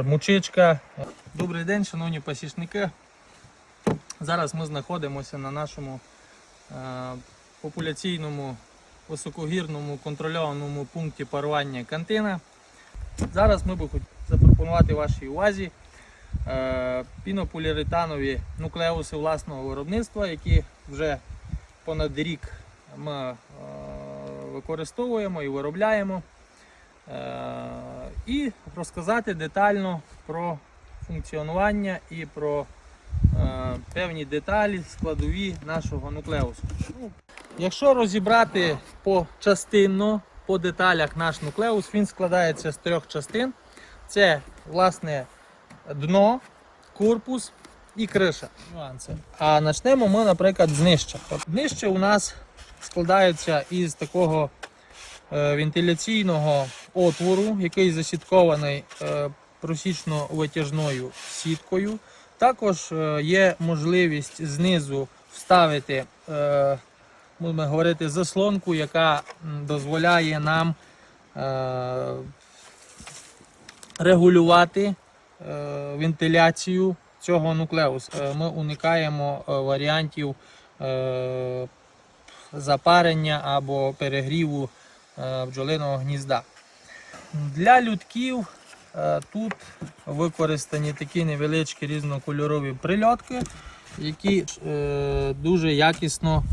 Мучичка. Добрий день, шановні посічники. Зараз ми знаходимося на нашому е, популяційному високогірному контрольованому пункті парування кантина. Зараз ми би хотіли запропонувати вашій увазі е, нуклеуси власного виробництва, які вже понад рік ми е, використовуємо і виробляємо. Е, і розказати детально про функціонування і про е, певні деталі, складові нашого нуклеусу. Ну, якщо розібрати по частинно, по деталях наш нуклеус, він складається з трьох частин. Це власне дно, корпус і криша. А почнемо ми, наприклад, з нижча. Нижче у нас складається із такого вентиляційного отвору, який засіткований е, просічно-витяжною сіткою. Також е, є можливість знизу вставити, е, будемо говорити, заслонку, яка дозволяє нам е, регулювати е, вентиляцію цього нуклеусу. Е, Ми уникаємо е, варіантів е, запарення або перегріву е, бджолиного гнізда. Для людків е, тут використані такі невеличкі різнокольорові прильотки, які е, дуже якісно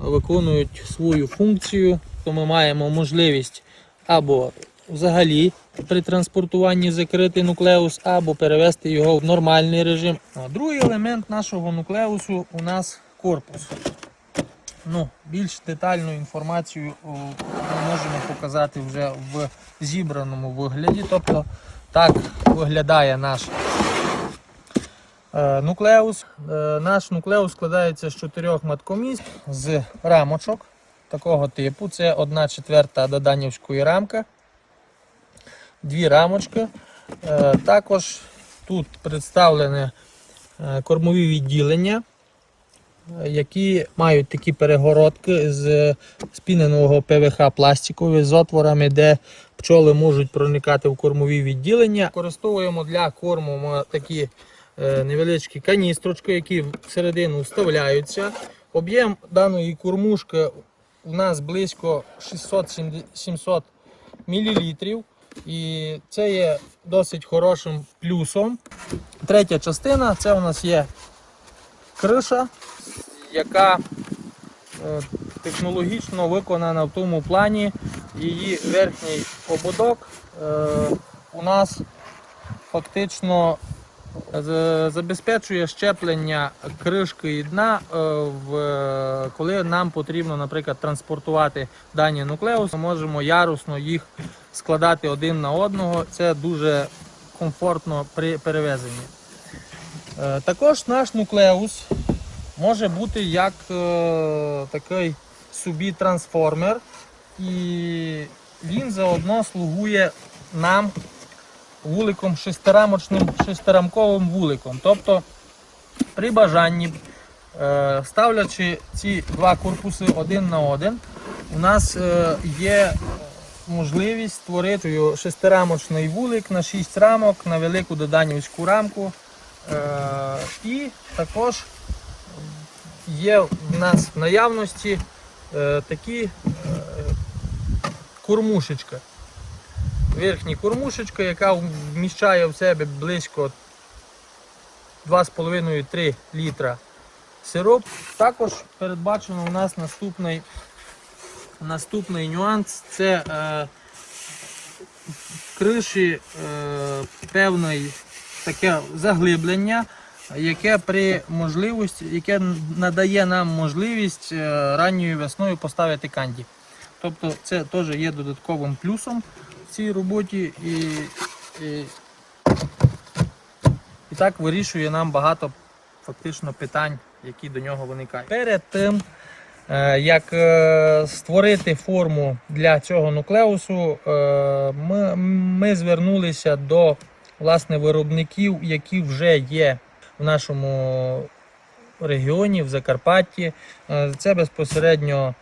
виконують свою функцію. То ми маємо можливість або взагалі при транспортуванні закрити нуклеус, або перевести його в нормальний режим. Другий елемент нашого нуклеусу у нас корпус. Ну, більш детальну інформацію ми можемо показати вже в зібраному вигляді. Тобто так виглядає наш е, нуклеус. Е, наш нуклеус складається з чотирьох маткоміст з рамочок такого типу. Це 1 четверта доданівської рамка, дві рамочки. Е, також тут представлене е, кормові відділення які мають такі перегородки з спіненого ПВХ пластикові з отворами, де пчоли можуть проникати в кормові відділення. Використовуємо для корму такі е, невеличкі каністрочки, які всередину вставляються. Об'єм даної кормушки у нас близько 600-700 мл. І це є досить хорошим плюсом. Третя частина це у нас є криша, яка е, технологічно виконана в тому плані, її верхній ободок е, у нас фактично забезпечує щеплення кришки і дна, е, коли нам потрібно, наприклад, транспортувати дані нуклеуси, ми можемо ярусно їх складати один на одного. Це дуже комфортно при перевезенні. Е, Також наш нуклеус може бути як е, такий собі трансформер, і він заодно слугує нам вуликом шестирамочним, шестирамковим вуликом. Тобто при бажанні, е, ставлячи ці два корпуси один на один, у нас є можливість створити шестирамочний вулик на 6 рамок на велику доданівську рамку. Е, і також є в нас в наявності е, такі е, кормушечка. Верхня кормушечка, яка вміщає в себе близько 2,5-3 літра сироп. Також передбачено у нас наступний, наступний нюанс це е, в криші е, певний таке заглиблення, яке при можливості, яке надає нам можливість е, ранньою весною поставити канді. Тобто це теж є додатковим плюсом в цій роботі і, і, і так вирішує нам багато фактично питань, які до нього виникають. Перед тим, е, як е, створити форму для цього нуклеусу, ми, ми звернулися до власне, виробників, які вже є в нашому регіоні, в Закарпатті. Е, Це безпосередньо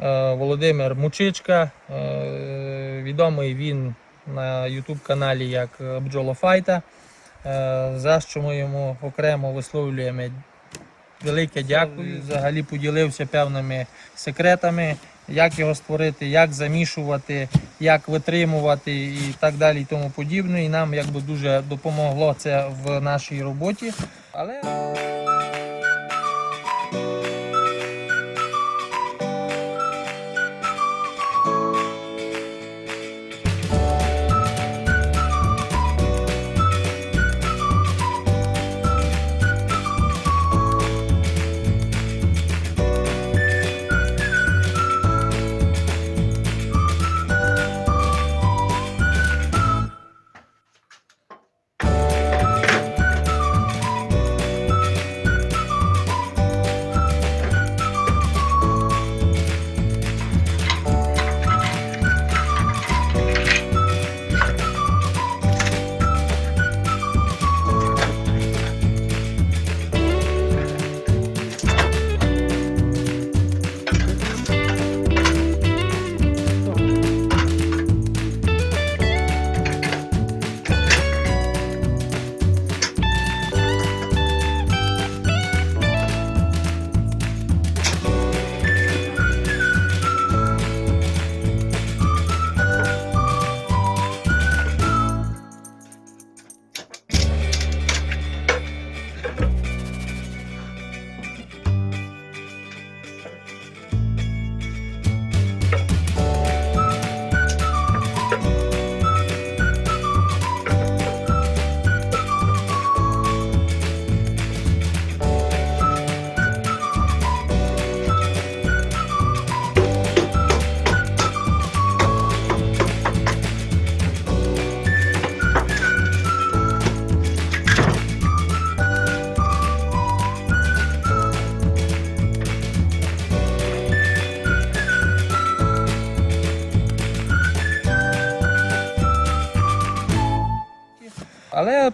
е, Володимир Мучичка. Е, Відомий він на YouTube каналі як Бджолофайта. за що ми йому окремо висловлюємо велике дякую. Взагалі поділився певними секретами, як його створити, як замішувати, як витримувати і так далі, і тому подібне. І нам якби дуже допомогло це в нашій роботі. Але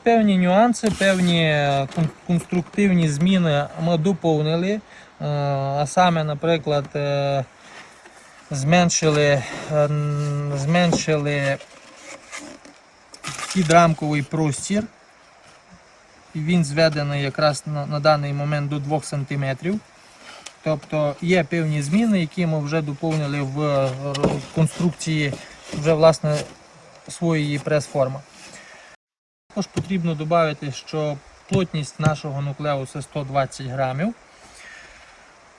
Певні нюанси, певні е, конструктивні зміни ми доповнили. Е, А саме, наприклад, е, зменшили, зменшили підрамковий простір. Він зведений якраз на, на даний момент до 2 см. Тобто є певні зміни, які ми вже доповнили в конструкції вже власне своєї прес-форми. Також потрібно додати, що плотність нашого нуклеуса 120 грамів.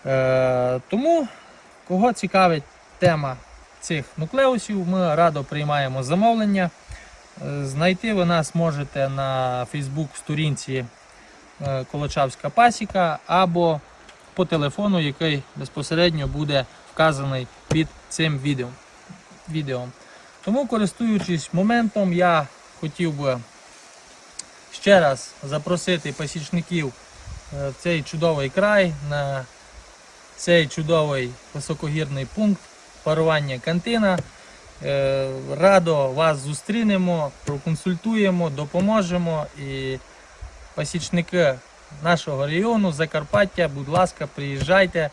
Е, тому, кого цікавить тема цих нуклеусів, ми радо приймаємо замовлення. Е, Знайти ви нас можете на Facebook сторінці е, Колочавська пасіка або по телефону, який безпосередньо буде вказаний під цим відео. відео. Тому, користуючись моментом, я хотів би ще раз запросити пасічників е, в цей чудовий край, на цей чудовий високогірний пункт парування кантина. Е, Радо вас зустрінемо, проконсультуємо, допоможемо. І пасічники нашого району Закарпаття, будь ласка, приїжджайте,